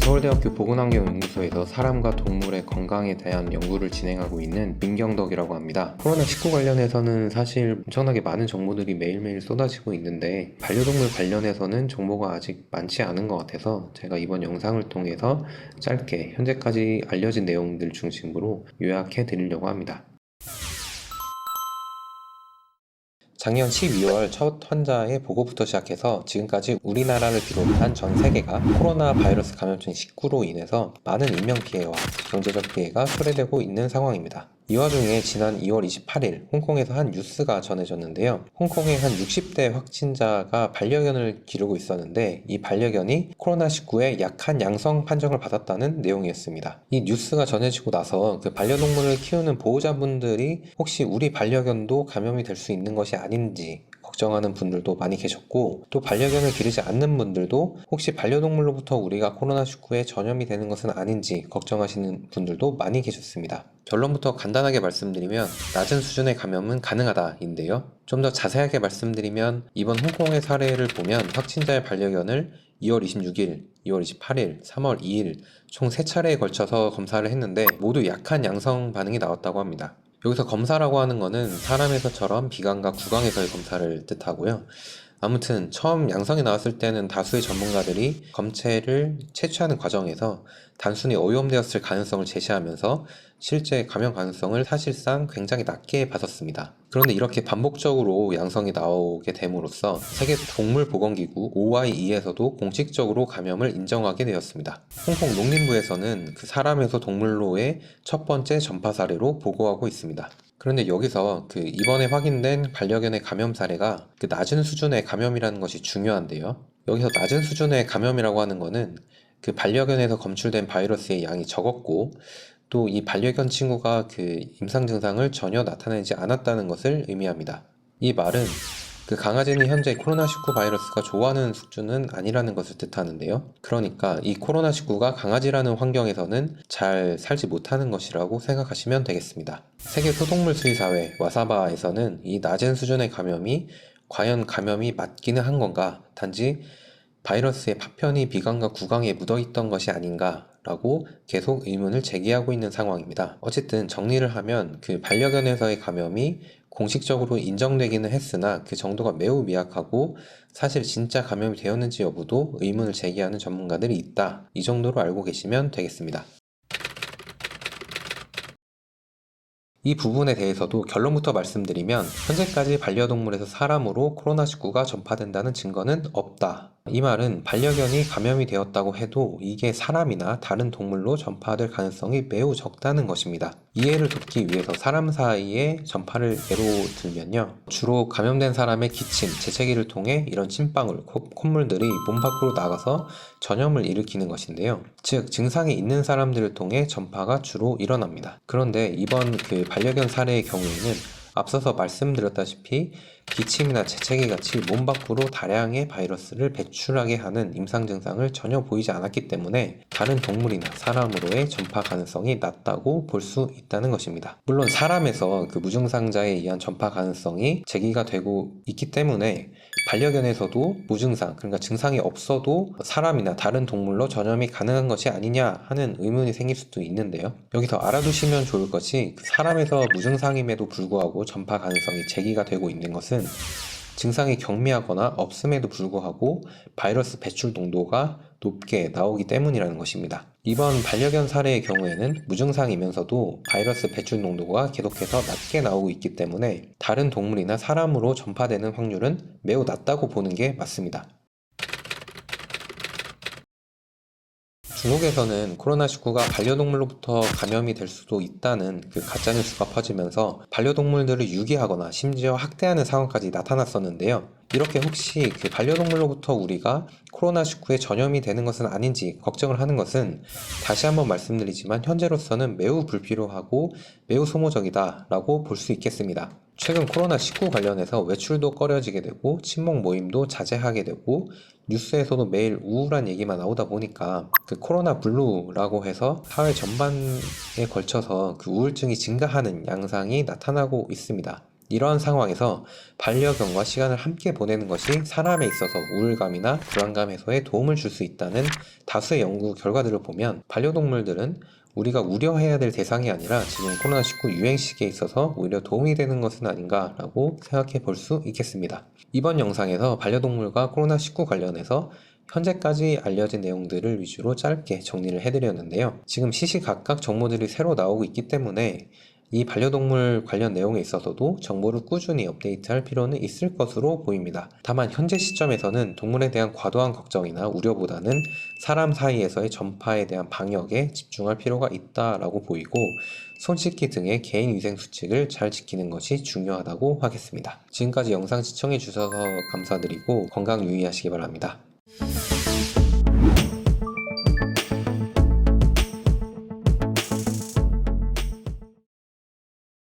서울대학교 보건환경연구소에서 사람과 동물의 건강에 대한 연구를 진행하고 있는 민경덕이라고 합니다. 코로나19 관련해서는 사실 엄청나게 많은 정보들이 매일매일 쏟아지고 있는데 반려동물 관련해서는 정보가 아직 많지 않은 것 같아서 제가 이번 영상을 통해서 짧게 현재까지 알려진 내용들 중심으로 요약해 드리려고 합니다. 작년 12월 첫 환자의 보고부터 시작해서 지금까지 우리나라를 비롯한 전 세계가 코로나 바이러스 감염증 19로 인해서 많은 인명피해와 경제적 피해가 초래되고 있는 상황입니다. 이 와중에 지난 2월 28일 홍콩에서 한 뉴스가 전해졌는데요. 홍콩의 한 60대 확진자가 반려견을 기르고 있었는데 이 반려견이 코로나19의 약한 양성 판정을 받았다는 내용이었습니다. 이 뉴스가 전해지고 나서 그 반려동물을 키우는 보호자분들이 혹시 우리 반려견도 감염이 될 수 있는 것이 아닌지 걱정하는 분들도 많이 계셨고 또 반려견을 기르지 않는 분들도 혹시 반려동물로부터 우리가 코로나19에 전염이 되는 것은 아닌지 걱정하시는 분들도 많이 계셨습니다. 결론부터 간단하게 말씀드리면 낮은 수준의 감염은 가능하다인데요. 좀 더 자세하게 말씀드리면 이번 홍콩의 사례를 보면 확진자의 반려견을 2월 26일, 2월 28일, 3월 2일 총 3차례에 걸쳐서 검사를 했는데 모두 약한 양성 반응이 나왔다고 합니다. 여기서 검사라고 하는 거는 사람에서처럼 비강과 구강에서의 검사를 뜻하고요. 아무튼 처음 양성이 나왔을 때는 다수의 전문가들이 검체를 채취하는 과정에서 단순히 오염되었을 가능성을 제시하면서 실제 감염 가능성을 사실상 굉장히 낮게 봤었습니다. 그런데 이렇게 반복적으로 양성이 나오게 됨으로써 세계 동물보건기구 OIE에서도 공식적으로 감염을 인정하게 되었습니다. 홍콩 농림부에서는 그 사람에서 동물로의 첫 번째 전파 사례로 보고하고 있습니다. 그런데 여기서 그 이번에 확인된 반려견의 감염 사례가 그 낮은 수준의 감염이라는 것이 중요한데요. 여기서 낮은 수준의 감염이라고 하는 것은 그 반려견에서 검출된 바이러스의 양이 적었고 또 이 반려견 친구가 그 임상 증상을 전혀 나타내지 않았다는 것을 의미합니다. 이 말은 그 강아지는 현재 코로나19 바이러스가 좋아하는 수준은 아니라는 것을 뜻하는데요. 그러니까 이 코로나19가 강아지라는 환경에서는 잘 살지 못하는 것이라고 생각하시면 되겠습니다. 세계 소동물 수의사회 와사바에서는 이 낮은 수준의 감염이 과연 감염이 맞기는 한 건가? 단지 바이러스의 파편이 비강과 구강에 묻어 있던 것이 아닌가 라고 계속 의문을 제기하고 있는 상황입니다. 어쨌든 정리를 하면 그 반려견에서의 감염이 공식적으로 인정되기는 했으나 그 정도가 매우 미약하고 사실 진짜 감염이 되었는지 여부도 의문을 제기하는 전문가들이 있다. 이 정도로 알고 계시면 되겠습니다. 이 부분에 대해서도 결론부터 말씀드리면 현재까지 반려동물에서 사람으로 코로나19가 전파된다는 증거는 없다. 이 말은 반려견이 감염이 되었다고 해도 이게 사람이나 다른 동물로 전파될 가능성이 매우 적다는 것입니다. 이해를 돕기 위해서 사람 사이에 전파를 예로 들면요. 주로 감염된 사람의 기침, 재채기를 통해 이런 침방울, 콧물들이 몸 밖으로 나가서 전염을 일으키는 것인데요. 즉, 증상이 있는 사람들을 통해 전파가 주로 일어납니다. 그런데 이번 그 반려견 사례의 경우에는 앞서서 말씀드렸다시피 기침이나 재채기 같이 몸 밖으로 다량의 바이러스를 배출하게 하는 임상 증상을 전혀 보이지 않았기 때문에 다른 동물이나 사람으로의 전파 가능성이 낮다고 볼 수 있다는 것입니다. 물론 사람에서 그 무증상자에 의한 전파 가능성이 제기가 되고 있기 때문에 반려견에서도 무증상, 그러니까 증상이 없어도 사람이나 다른 동물로 전염이 가능한 것이 아니냐 하는 의문이 생길 수도 있는데요. 여기서 알아두시면 좋을 것이 그 사람에서 무증상임에도 불구하고 전파 가능성이 제기가 되고 있는 것은 증상이 경미하거나 없음에도 불구하고 바이러스 배출 농도가 높게 나오기 때문이라는 것입니다. 이번 반려견 사례의 경우에는 무증상이면서도 바이러스 배출 농도가 계속해서 낮게 나오고 있기 때문에 다른 동물이나 사람으로 전파되는 확률은 매우 낮다고 보는 게 맞습니다. 중국에서는 코로나19가 반려동물로부터 감염이 될 수도 있다는 그 가짜뉴스가 퍼지면서 반려동물들을 유기하거나 심지어 학대하는 상황까지 나타났었는데요. 이렇게 혹시 그 반려동물로부터 우리가 코로나19에 전염이 되는 것은 아닌지 걱정을 하는 것은 다시 한번 말씀드리지만 현재로서는 매우 불필요하고 매우 소모적이다라고 볼 수 있겠습니다. 최근 코로나19 관련해서 외출도 꺼려지게 되고 친목 모임도 자제하게 되고 뉴스에서도 매일 우울한 얘기만 나오다 보니까 그 코로나 블루라고 해서 사회 전반에 걸쳐서 그 우울증이 증가하는 양상이 나타나고 있습니다. 이러한 상황에서 반려견과 시간을 함께 보내는 것이 사람에 있어서 우울감이나 불안감 해소에 도움을 줄 수 있다는 다수의 연구 결과들을 보면 반려동물들은 우리가 우려해야 될 대상이 아니라 지금 코로나19 유행 시기에 있어서 오히려 도움이 되는 것은 아닌가라고 생각해 볼 수 있겠습니다. 이번 영상에서 반려동물과 코로나19 관련해서 현재까지 알려진 내용들을 위주로 짧게 정리를 해드렸는데요. 지금 시시각각 정보들이 새로 나오고 있기 때문에 이 반려동물 관련 내용에 있어서도 정보를 꾸준히 업데이트할 필요는 있을 것으로 보입니다. 다만 현재 시점에서는 동물에 대한 과도한 걱정이나 우려보다는 사람 사이에서의 전파에 대한 방역에 집중할 필요가 있다라고 보이고 손 씻기 등의 개인 위생 수칙을 잘 지키는 것이 중요하다고 하겠습니다. 지금까지 영상 시청해 주셔서 감사드리고 건강 유의하시기 바랍니다.